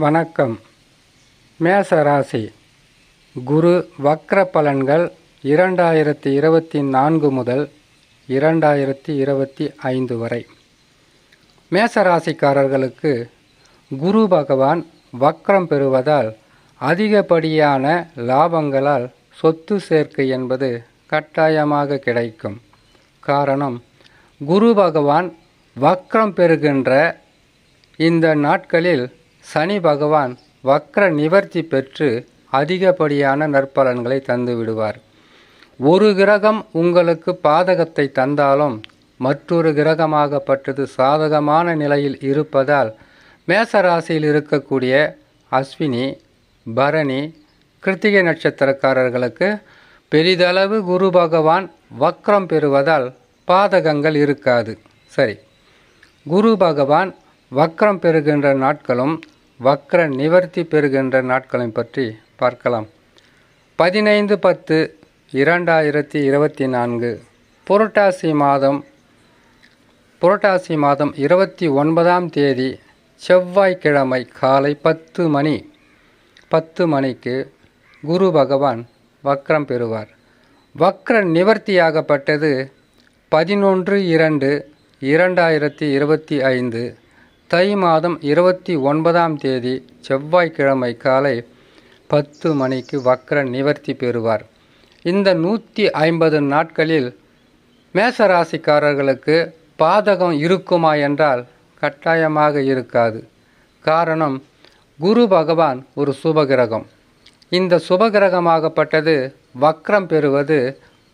வணக்கம். மேசராசி. குரு வக்ர பலன்கள் இரண்டாயிரத்தி இருபத்தி நான்கு முதல் இரண்டாயிரத்தி இருபத்தி ஐந்து வரை. மேசராசிக்காரர்களுக்கு குரு பகவான் வக்ரம் பெறுவதால் அதிகப்படியான லாபங்களால் சொத்து சேர்க்கை என்பது கட்டாயமாக கிடைக்கும். காரணம் குரு பகவான் வக்ரம் பெறுகின்ற இந்த நாட்களில் சனி பகவான் வக்ர நிவர்த்தி பெற்று அதிகப்படியான நற்பலன்களை தந்து விடுவார். ஒரு கிரகம் உங்களுக்கு பாதகத்தை தந்தாலும் மற்றொரு கிரகமாகப்பட்டது சாதகமான நிலையில் இருப்பதால் மேசராசியில் இருக்கக்கூடிய அஸ்வினி பரணி கிருத்திகை நட்சத்திரக்காரர்களுக்கு பெரிதளவு குரு பகவான் வக்ரம் பெறுவதால் பாதகங்கள் இருக்காது. சரி. குரு பகவான் வக்ரம் பெறுகின்ற நாட்களும் வக்ர நிவர்த்தி பெறுகின்ற நாட்களையும் பற்றி பார்க்கலாம். பதினைந்து பத்து இரண்டாயிரத்தி இருபத்தி நான்கு புரட்டாசி மாதம் புரட்டாசி மாதம் இருபத்தி ஒன்பதாம் தேதி செவ்வாய்க்கிழமை காலை பத்து மணி பத்து மணிக்கு குரு பகவான் வக்ரம் பெறுவார். வக்ர நிவர்த்தியாகப்பட்டது பதினொன்று இரண்டு இரண்டாயிரத்தி இருபத்தி ஐந்து தை மாதம் இருபத்தி ஒன்பதாம் தேதி செவ்வாய்க்கிழமை காலை பத்து மணிக்கு வக்ர நிவர்த்தி பெறுவார். இந்த நூற்றி ஐம்பது நாட்களில் மேசராசிக்காரர்களுக்கு பாதகம் இருக்குமா என்றால் கட்டாயமாக இருக்காது. காரணம் குரு பகவான் ஒரு சுபகிரகம். இந்த சுபகிரகமாகப்பட்டது வக்ரம் பெறுவது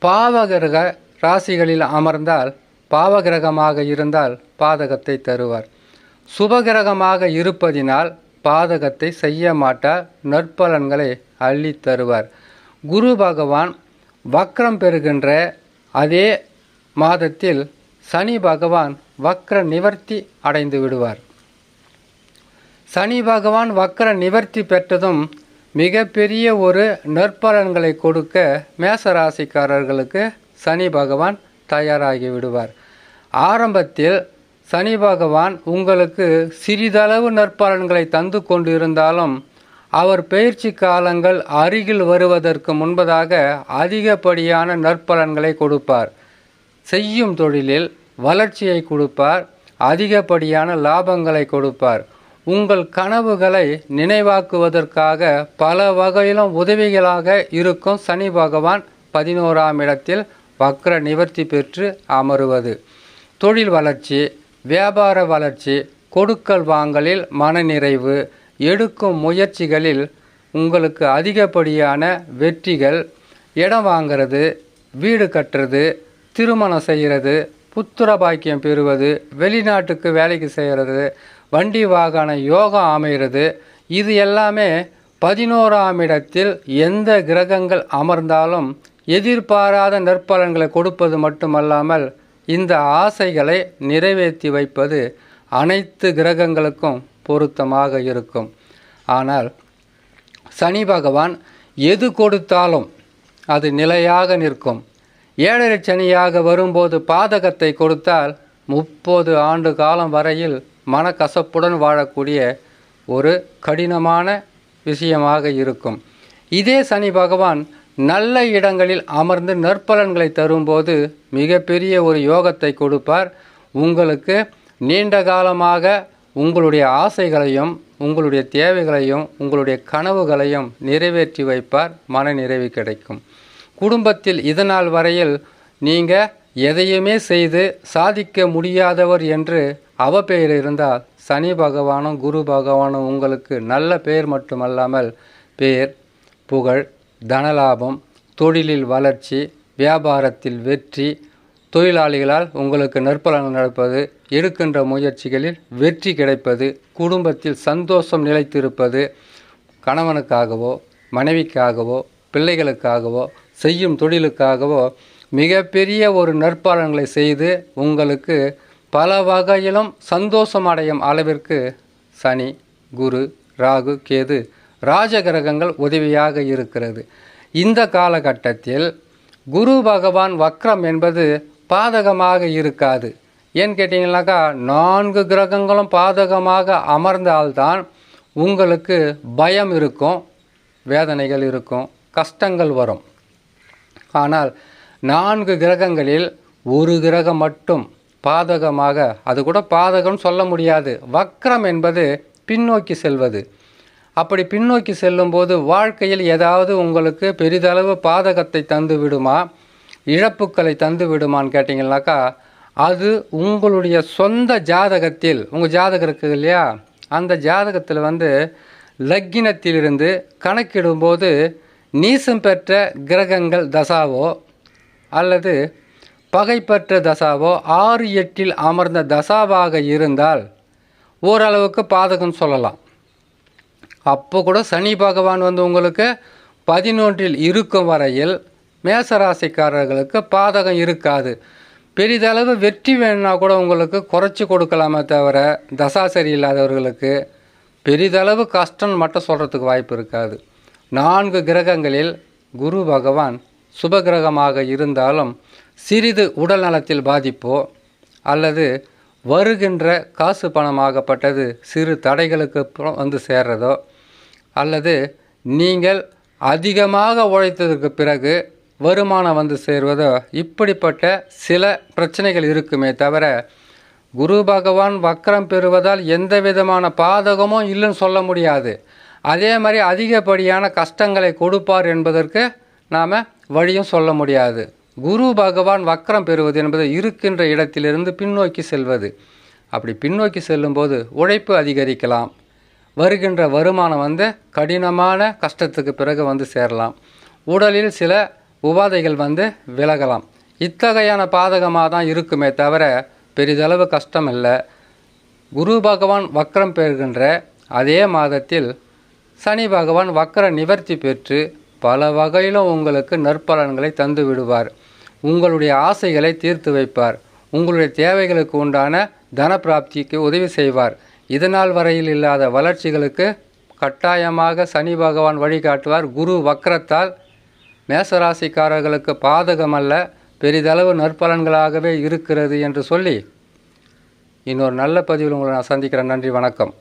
பாவகிரக ராசிகளில் அமர்ந்தால் பாவகிரகமாக இருந்தால் பாதகத்தை தருவார். சுபகிரகமாக இருப்பதினால் பாதகத்தை செய்ய மாட்டார் நற்பலன்களை அள்ளி தருவார். குரு பகவான் வக்ரம் பெறுகின்ற அதே மாதத்தில் சனி பகவான் வக்ர நிவர்த்தி அடைந்து விடுவார். சனி பகவான் வக்ர நிவர்த்தி பெற்றதும் மிகப்பெரிய ஒரு நற்பலன்களை கொடுக்க மேசராசிக்காரர்களுக்கு சனி பகவான் தயாராகி விடுவார். ஆரம்பத்தில் சனி பகவான் உங்களுக்கு சிறிதளவு நற்பலன்களை தந்து கொண்டிருந்தாலும் அவர் பயிற்சி காலங்கள் அருகில் வருவதற்கு முன்பதாக அதிகப்படியான நற்பலன்களை கொடுப்பார். செய்யும் தொழிலில் வளர்ச்சியை கொடுப்பார் அதிகப்படியான லாபங்களை கொடுப்பார். உங்கள் கனவுகளை நினைவாக்குவதற்காக பல வகையிலும் உதவிகளாக இருக்கும் சனி பகவான் பதினோராம் இடத்தில் வக்ர நிவர்த்தி பெற்று அமருவது. தொழில் வளர்ச்சி வியாபார வளர்ச்சி கொடுக்கல் வாங்கலில் மனநிறைவு எடுக்கும் முயற்சிகளில் உங்களுக்கு அதிகப்படியான வெற்றிகள் இடம் வாங்கிறது வீடு கட்டுறது திருமணம் செய்கிறது புத்திர பாக்கியம் பெறுவது வெளிநாட்டுக்கு வேலைக்கு செய்கிறது வண்டி வாகன யோகா அமைகிறது இது எல்லாமே பதினோராம் இடத்தில் எந்த கிரகங்கள் அமர்ந்தாலும் எதிர்பாராத நற்பலன்களை கொடுப்பது மட்டுமல்லாமல் இந்த ஆசைகளை நிறைவேற்றி வைப்பது அனைத்து கிரகங்களுக்கும் பொருத்தமாக இருக்கும். ஆனால் சனி பகவான் எது கொடுத்தாலும் அது நிலையாக நிற்கும். ஏழரை சனியாக வரும்போது பாதகத்தை கொடுத்தால் முப்பது ஆண்டு காலம் வரையில் மனக்கசப்புடன் வாழக்கூடிய ஒரு கடினமான விஷயமாக இருக்கும். இதே சனி பகவான் நல்ல இடங்களில் அமர்ந்து நற்பலன்களை தரும்போது மிகப்பெரிய ஒரு யோகத்தை கொடுப்பார். உங்களுக்கு நீண்ட காலமாக உங்களுடைய ஆசைகளையும் உங்களுடைய தேவைகளையும் உங்களுடைய கனவுகளையும் நிறைவேற்றி வைப்பார். மன நிறைவு கிடைக்கும். குடும்பத்தில் இதனால் வரையில் நீங்கள் எதையுமே செய்து சாதிக்க முடியாதவர் என்று அவ பெயர் இருந்தால் சனி பகவானும் குரு பகவானும் உங்களுக்கு நல்ல பெயர் மட்டுமல்லாமல் பேர் புகழ் தனலாபம் தொழிலில் வளர்ச்சி வியாபாரத்தில் வெற்றி தொழிலாளிகளால் உங்களுக்கு நற்பலன் நடப்பது எடுக்கின்ற முயற்சிகளில் வெற்றி கிடைப்பது குடும்பத்தில் சந்தோஷம் நிலைத்திருப்பது கணவனுக்காகவோ மனைவிக்காகவோ பிள்ளைகளுக்காகவோ செய்யும் தொழிலுக்காகவோ மிகப்பெரிய ஒரு நற்பலன்களை செய்து உங்களுக்கு பல வகையிலும் சந்தோஷம் அடையும் அளவிற்கு சனி குரு ராகு கேது ராஜகிரகங்கள் உதவியாக இருக்கிறது. இந்த காலகட்டத்தில் குரு பகவான் வக்ரம் என்பது பாதகமாக இருக்காது. ஏன்னு கேட்டிங்கனாக்கா நான்கு கிரகங்களும் பாதகமாக அமர்ந்தால்தான் உங்களுக்கு பயம் இருக்கும் வேதனைகள் இருக்கும் கஷ்டங்கள் வரும். ஆனால் நான்கு கிரகங்களில் ஒரு கிரகம் மட்டும் பாதகமாக அது கூட பாதகம் சொல்ல முடியாது. வக்ரம் என்பது பின்னோக்கி செல்வது. அப்படி பின்னோக்கி செல்லும்போது வாழ்க்கையில் ஏதாவது உங்களுக்கு பெரிதளவு பாதகத்தை தந்து விடுமா இழப்புக்களை தந்து விடுமான்னு கேட்டிங்கனாக்கா அது உங்களுடைய சொந்த ஜாதகத்தில் உங்கள் ஜாதகம் இருக்குது இல்லையா? அந்த ஜாதகத்தில் வந்து லக்கினத்திலிருந்து கணக்கிடும்போது நீசம் பெற்ற கிரகங்கள் தசாவோ அல்லது பகைப்பற்ற தசாவோ ஆறு எட்டில் அமர்ந்த தசாவாக இருந்தால் ஓரளவுக்கு பாதகம் சொல்லலாம். அப்போ கூட சனி பகவான் வந்து உங்களுக்கு பதினொன்றில் இருக்கும் வரையில் மேசராசிக்காரர்களுக்கு பாதகம் இருக்காது. பெரிதளவு வெற்றி வேணும்னா கூட உங்களுக்கு குறைச்சி கொடுக்கலாமே தவிர தசா சரியில்லாதவர்களுக்கு பெரிதளவு கஷ்டம்னு மட்டும் சொல்கிறதுக்கு வாய்ப்பு இருக்காது. நான்கு கிரகங்களில் குரு பகவான் சுபகிரகமாக இருந்தாலும் சிறிது உடல் நலத்தில் பாதிப்போ அல்லது வருகின்ற காசு பணமாகப்பட்டது சிறு தடைகளுக்கு வந்து சேர்றதோ அல்லது நீங்கள் அதிகமாக உழைத்ததற்கு பிறகு வருமானம் வந்து சேர்வதோ? இப்படிப்பட்ட சில பிரச்சனைகள் இருக்குமே தவிர குரு பகவான் வக்கரம் பெறுவதால் எந்த விதமான பாதகமும் இல்லைன்னு சொல்ல முடியாது. அதே மாதிரி அதிகப்படியான கஷ்டங்களை கொடுப்பார் என்பதற்கு நாம் வழியும் சொல்ல முடியாது. குரு பகவான் வக்கரம் பெறுவது என்பது இருக்கின்ற இடத்திலிருந்து பின்னோக்கி செல்வது. அப்படி பின்னோக்கி செல்லும்போது உழைப்பு அதிகரிக்கலாம். வருகின்ற வருமானம் வந்து கடினமான கஷ்டத்துக்கு பிறகு வந்து சேரலாம். உடலில் சில உபாதைகள் வந்து விலகலாம். இத்தகையான பாதகமாக தான் இருக்குமே தவிர பெரிதளவு கஷ்டம் இல்லை. குரு பகவான் வக்கரம் பெறுகின்ற அதே மாதத்தில் சனி பகவான் வக்கர நிவர்த்தி பெற்று பல வகையிலும் உங்களுக்கு நற்பலன்களை தந்து விடுவார். உங்களுடைய ஆசைகளை தீர்த்து வைப்பார். உங்களுடைய தேவைகளுக்கு உண்டான தன பிராப்திக்கு உதவி செய்வார். இதனால் வரையில் இல்லாத வளர்ச்சிகளுக்கு கட்டாயமாக சனி பகவான் வழிகாட்டுவார் குரு வக்கரத்தால் மேசராசிக்காரர்களுக்கு பாதகமல்ல. பெரிதளவு நற்பலன்களாகவே இருக்கிறது என்று சொல்லி இன்னொரு நல்ல பதிவில் உங்களை நான் சந்திக்கிறேன். நன்றி வணக்கம்.